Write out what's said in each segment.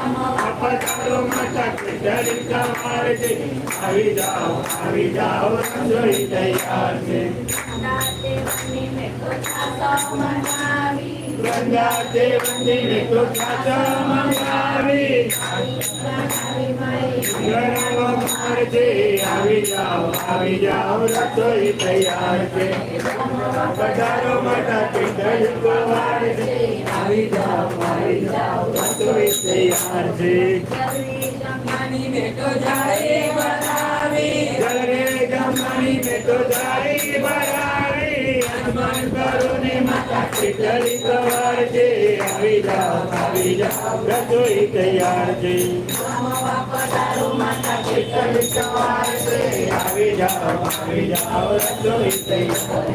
રસોઈ તૈયાર છે કિસ્સા બનાવ્યા ચણાનું શાક દીધું મજેદાર છે આવી જાઓ આવી જાઓ રસોઈ તૈયાર છે પધારો માતા છે ધન સવાર છે આવી જાઓ આવી જાઓ રસોઈ તૈયાર છે કેળા મેથીના મેઠો ભજીયા બનાવ્યા કેવા મજેદાર છે આવી જાઓ આવી જાઓ રસોઈ તૈયાર છે પધારો માતા કે જલી સવાર છે આવી જાઓ આવી જાઓ રસોઈ તૈયાર છે અમોદનો મેઠો ભાત બનાવ્યો તેરી માઈ ઘર વગાર છે આવી જાઓ આવી જાઓ રસોઈ તૈયાર છે પધારો માતા કે જલી સવાર છે આવી જાઓ આવી જાઓ રસોઈ તૈયાર છે ગંગા દેવની મેઠો છાછા મંગાવી ગરમ છે આવી જાઓ આવી જાઓ રસોઈ તૈયાર છે પધારો માતા પિતળ કુંવાર છે આવી જાઓ આવી જાઓ રસોઈ તૈયાર છે ઘરે જમવાની મેઠો જારી બનાવી હનુમાન કરો માતા પિતળ સવાર છે આવી જાઓ આવી જાઓ, રસોઈ તૈયાર પિતળ આવી જાઓ આવી જાઓ, રસોઈ તૈયાર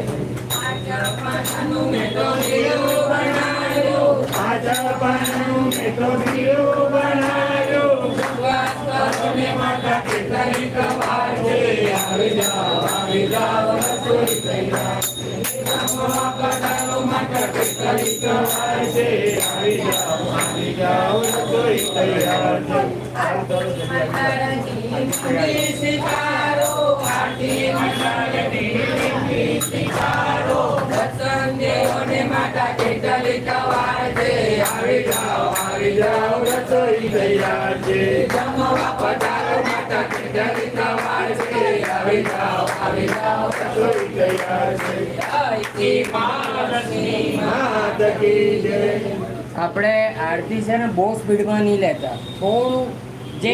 આજા પાનું મેં દીવો આવી જાઓ આવી જાઓ તૈયાર પધારો માતા પિતળ કુંવાર છે આવી જાઓ આવી જાઓ રસોઈ તૈયાર છે આવી જાઓ આપણે આરતી છે ને બહુ સ્પીડમાં નહીં લેતા. થોડું જે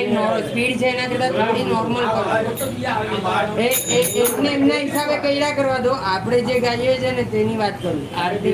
સ્પીડ છે એના કરતાં થોડી નોર્મલ એમના હિસાબે કૈરા કરવા દો. આપણે જે ગાઈએ છે ને તેની વાત કરું. આરતી.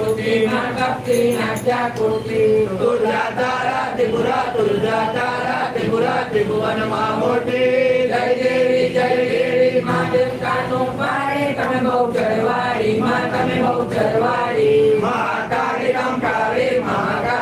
Katrina, Katrina, Chakoti, Durga Tara, Tripura, Durga Tara, Tripura, Tripuvana Mamoti, Jai Devi, Jai Devi, Majan Kanu Pare, Tame Bhau Charwari, Ma Tame Bhau Charwari, Ma Kari Ram Kari, Ma Kari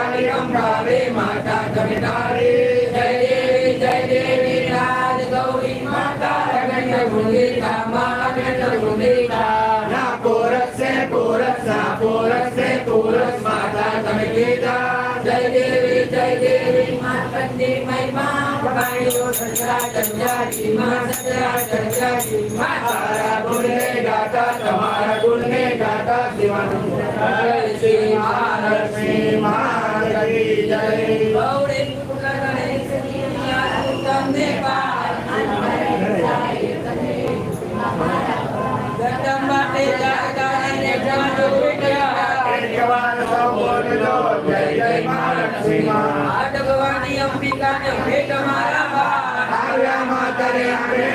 देवी जय देवी मार्कंडे महिमा भाइयों सज्जा सज्जा की माँ सज्जा सज्जा की माँ हमारा गुण है गाता तुम्हारा गुण है गाता दीवान जय श्री महालक्ष्मी। महालक्ष्मी जय गौरी पुत्र गणेश ने पार કરે આપણે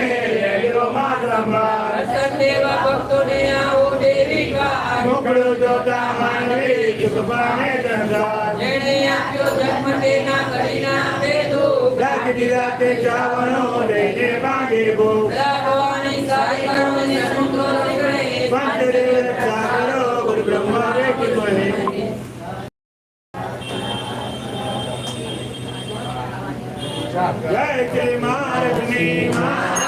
એવો માત્રમાં સદેવા ભક્તોને આવો દેવિકા મોકળો જોતા માનવી ચુકવાને ધંધા જેણે આપ્યો જન્મ તેના કરીના વેદો રાખી રાતે ચાવનો લઈને માંગે બો ભગવાનની સારી કરવાની સંતો નીકળે પાંચ દેવ સાગરો ગુરુ બ્રહ્મા રે કે Jai Kali Mata Ki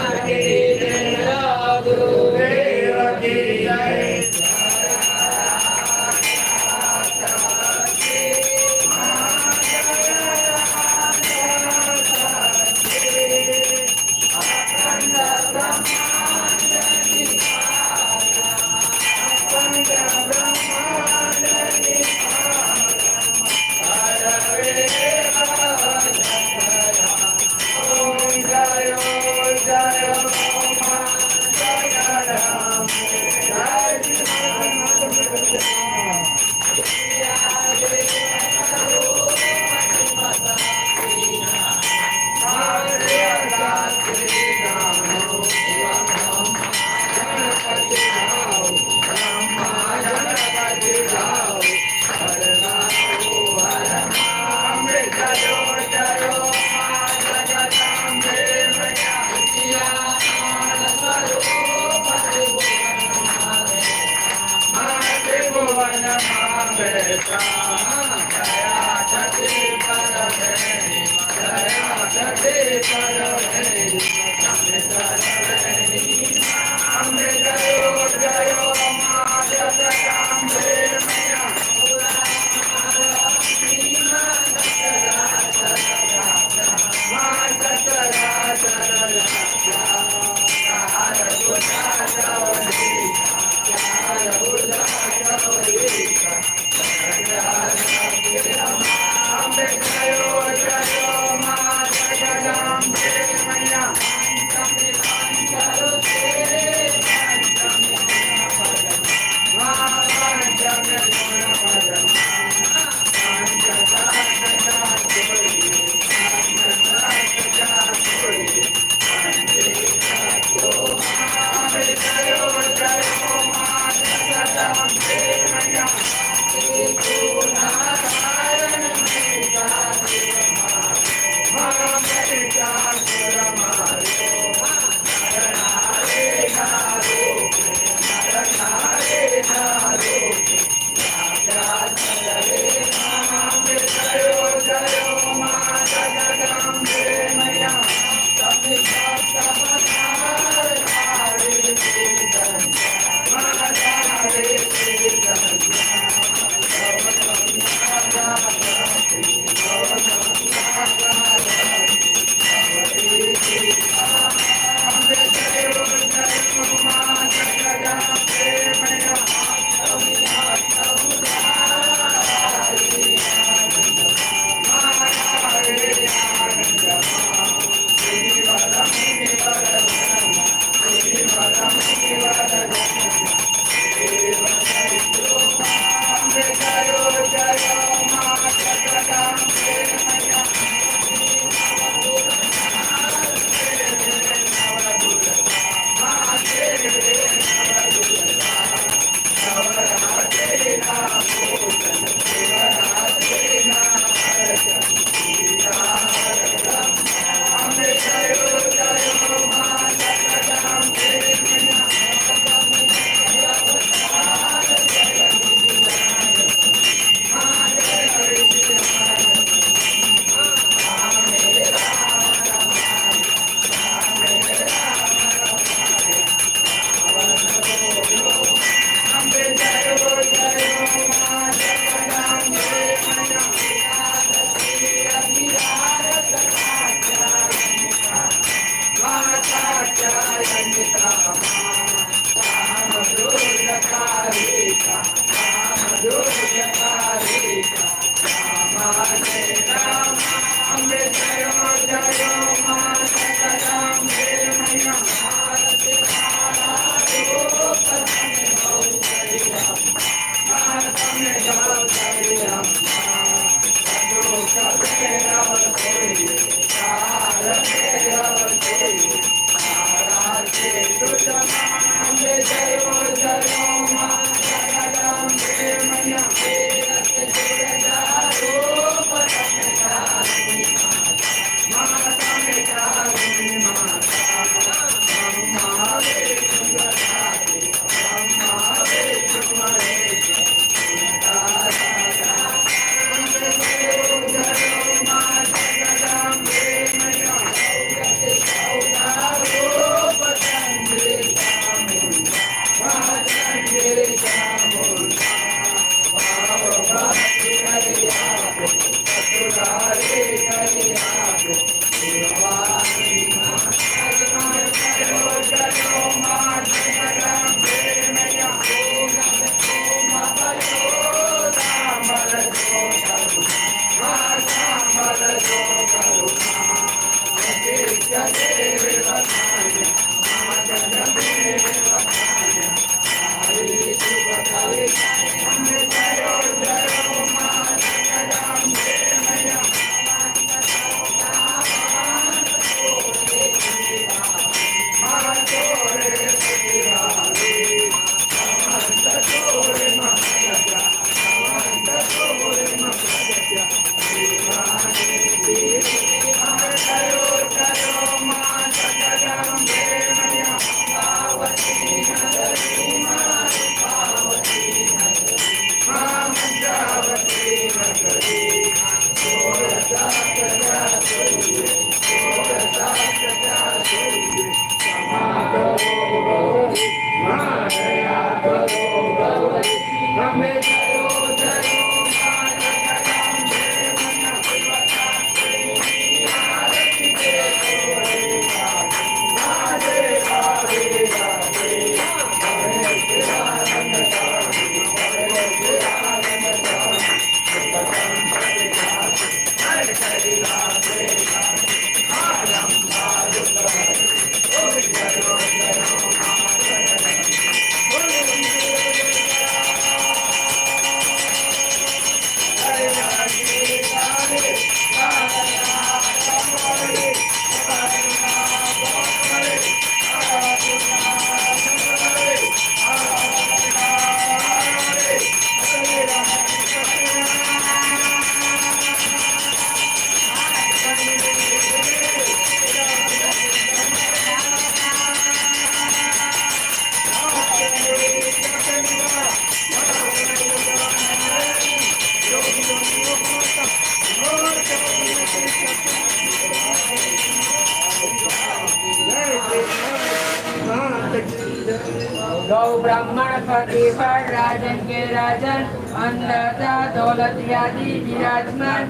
गौ ब्राह्मण पति पर राजन के राजन अन्नदाता दौलत यादी विराजमान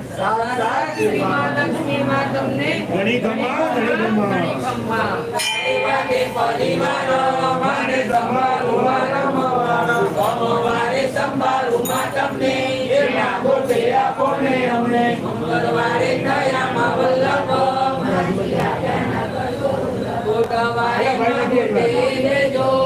लक्ष्मी माँ लक्ष्मी माँ तुमने गणी तुमने जो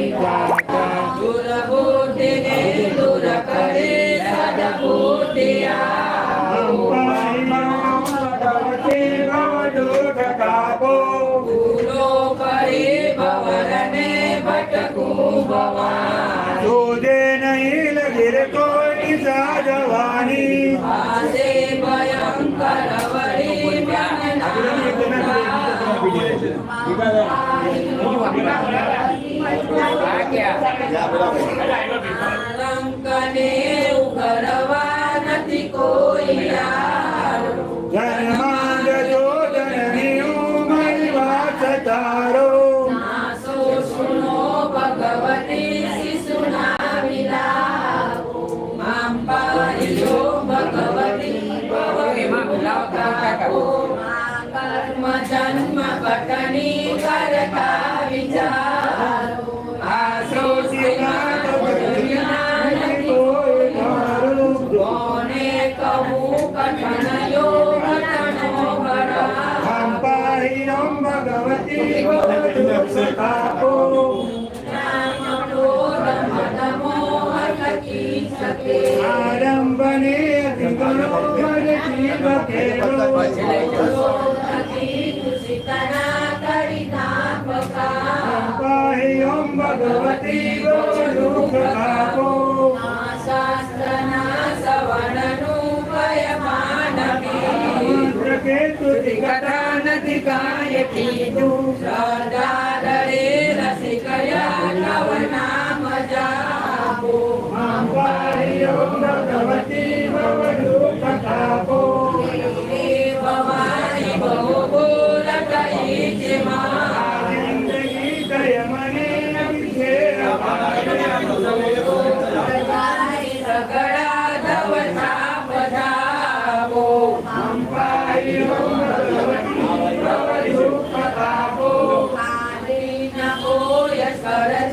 જન્માંગ જો જનની ઉમરી વાત તારો. बकनी करता विचार आसो सिना तो दुनिया न कोई मारू गोने कहू कठन यो कठनो बड़ा हम पाही नम भगवती को तापो आरंभ ने दिगनो भर जीव के ભગવતી ગોદુષ તાપો મંત્ર કે તુતિ કથા નથી કાય કીધું અંબાહીનમ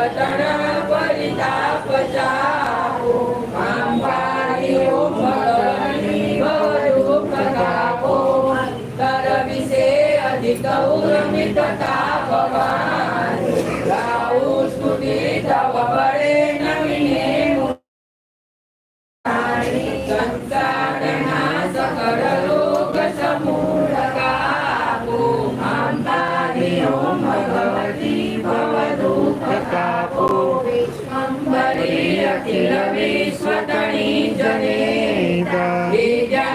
પતણ પરિતાપ ચા